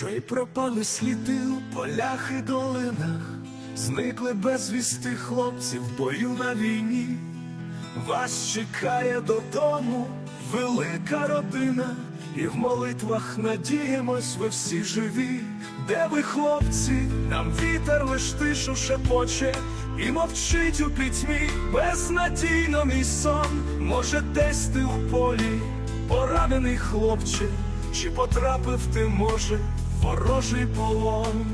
Вже й пропали сліди у полях і долинах, зникли безвісти хлопці в бою на війні. Вас чекає додому велика родина, і в молитвах надіємось, ви всі живі. Де ви, хлопці, нам вітер лиш тишу шепоче, і мовчить у пітьмі безнадійно мій сон. Може, десь ти у полі, поранений хлопче, чи потрапив ти, може, ворожий полон.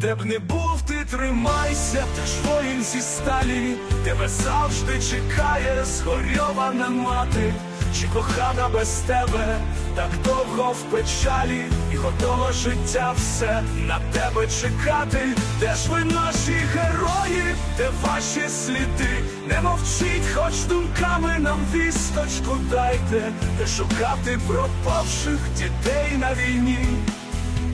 Де б не був ти, тримайся, ти ж воїн зі сталі, тебе завжди чекає згорьована мати, чи кохана без тебе, так довго в печалі, і готове життя все на тебе чекати, де ж ви наші герої, де ваші сліди, не мовчіть, хоч думками нам вісточку дайте, де шукати пропавших дітей на війні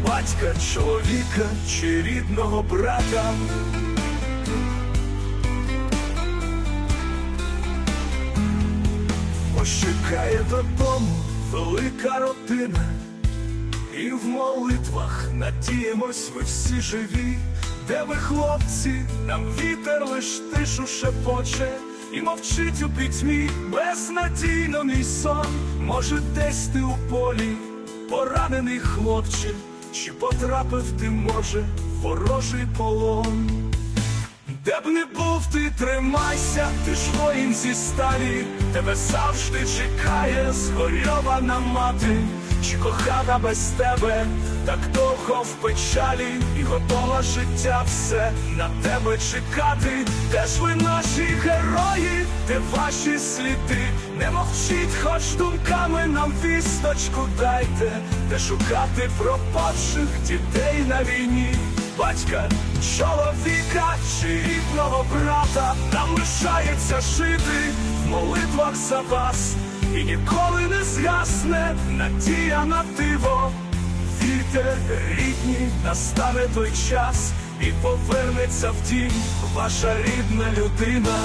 батька, чоловіка чи рідного брата. Ось чекає додому велика родина, і в молитвах надіємось, ви всі живі, де ви, хлопці, нам вітер лиш тишу шепоче, і мовчить у пітьмі безнадійно мій сон, може, десь ти у полі, поранений хлопче, чи потрапив ти, може, в ворожий полон. Де б не був ти, тримайся, ти ж воїн зі сталі, тебе завжди чекає згорьована мати, чи кохана без тебе, так довго в печалі, і готова життя все на тебе чекати, де ж ви наші герої, де ваші сліди, не мовчіть, хоч думками нам вісточку дайте, де шукати пропавших дітей на війні? Батька, чоловіка чи рідного брата, нам лишається жити в молитвах за вас, і ніколи не згасне надія на диво. Вірте, рідні, настане той час, і повернеться в дім ваша рідна людина.